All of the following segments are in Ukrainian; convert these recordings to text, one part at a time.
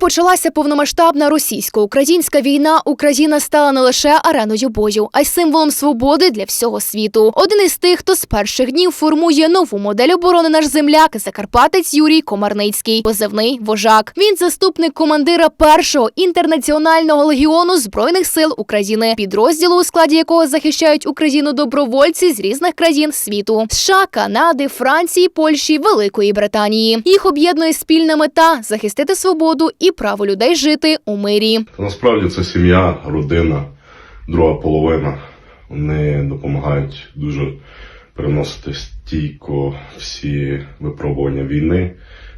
Почалася повномасштабна російсько-українська війна, Україна стала не лише ареною бою, а й символом свободи для всього світу. Один із тих, хто з перших днів формує нову модель оборони наш земляк, закарпатець Юрій Комарницький, позивний вожак. Він заступник командира першого інтернаціонального легіону збройних сил України, підрозділу, у складі якого захищають Україну добровольці з різних країн світу: США, Канади, Франції, Польщі, Великої Британії. Їх об'єднує спільна мета захистити свободу і право людей жити у мирі. Насправді це сім'я, родина, друга половина. Вони допомагають дуже переносити стійко всі випробування війни.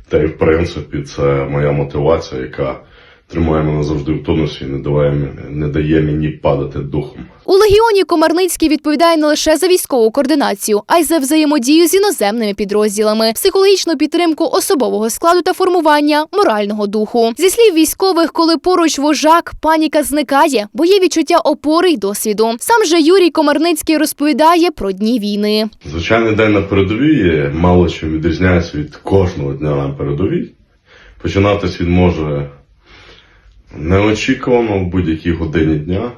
Та й в принципі це моя мотивація, яка тримає мене завжди в тонусі не дає, не дає мені падати духом. У легіоні Комарницький відповідає не лише за військову координацію, а й за взаємодію з іноземними підрозділами, психологічну підтримку особового складу та формування морального духу. Зі слів військових, коли поруч вожак, паніка зникає, бо є відчуття опори й досвіду. Сам же Юрій Комарницький розповідає про дні війни. Звичайний день на передовій мало чим відрізняється від кожного дня на передовій. Починатись він може неочікувано в будь-якій годині дня.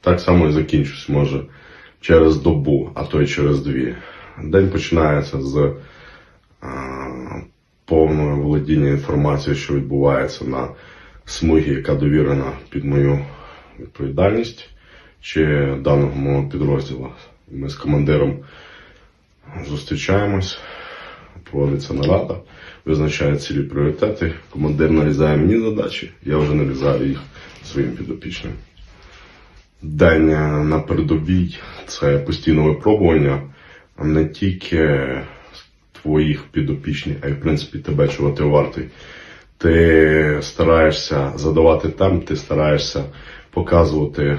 Так само і закінчусь може через добу, а то й через дві. День починається з а, повного володіння інформацією, що відбувається на смугі, яка довірена під мою відповідальність чи даного мого підрозділу. Ми з командиром зустрічаємось, проводиться нарада, визначає цілі пріоритети. Командир нарізає мені задачі, я вже нарізаю їх своїм підопічним. День на передовій це постійне випробування не тільки твоїх підопічних, а й в принципі тебе, чого ти вартий. Ти стараєшся задавати темп, ти стараєшся показувати,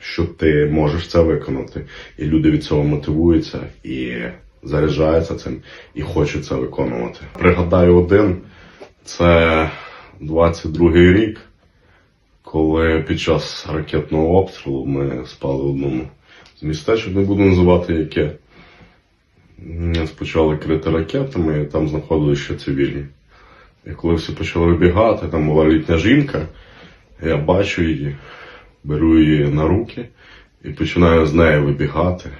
що ти можеш це виконати. І люди від цього мотивуються і заряджаються цим і хочуть це виконувати. Пригадаю один, це 22-й рік, коли під час ракетного обстрілу ми спали в одному з містечок, не буду називати яке. Нас почали крити ракетами, і там знаходилися ще цивільні. І коли всі почали вибігати, там була літня жінка, я бачу її, беру її на руки і починаю з нею вибігати.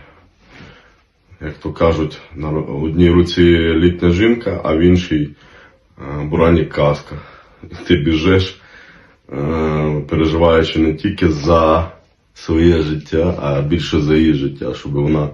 Як то кажуть, на одній руці літня жінка, а в іншій е, бурані каска. Ти біжиш, е, переживаючи не тільки за своє життя, а більше за її життя, щоб вона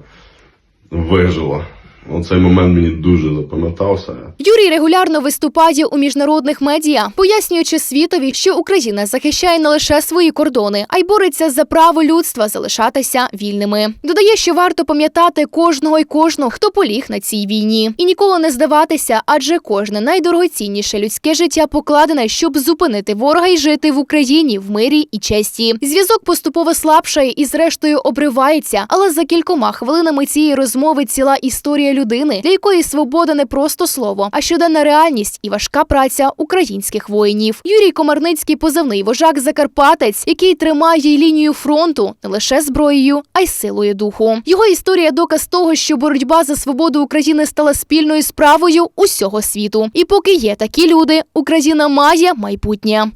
вижила. Оцей момент мені дуже запам'ятався. Юрій регулярно виступає у міжнародних медіа, пояснюючи світові, що Україна захищає не лише свої кордони, а й бореться за право людства залишатися вільними. Додає, що варто пам'ятати кожного й кожного, хто поліг на цій війні, і ніколи не здаватися, адже кожне найдорогоцінніше людське життя покладене, щоб зупинити ворога і жити в Україні в мирі і честі. Зв'язок поступово слабшає і, зрештою, обривається, але за кількома хвилинами цієї розмови ціла історія людини, для якої свобода не просто слово, а щоденна реальність і важка праця українських воїнів. Юрій Комарницький позивний вожак Закарпатець, який тримає лінію фронту не лише зброєю, а й силою духу. Його історія доказ того, що боротьба за свободу України стала спільною справою усього світу. І поки є такі люди, Україна має майбутнє.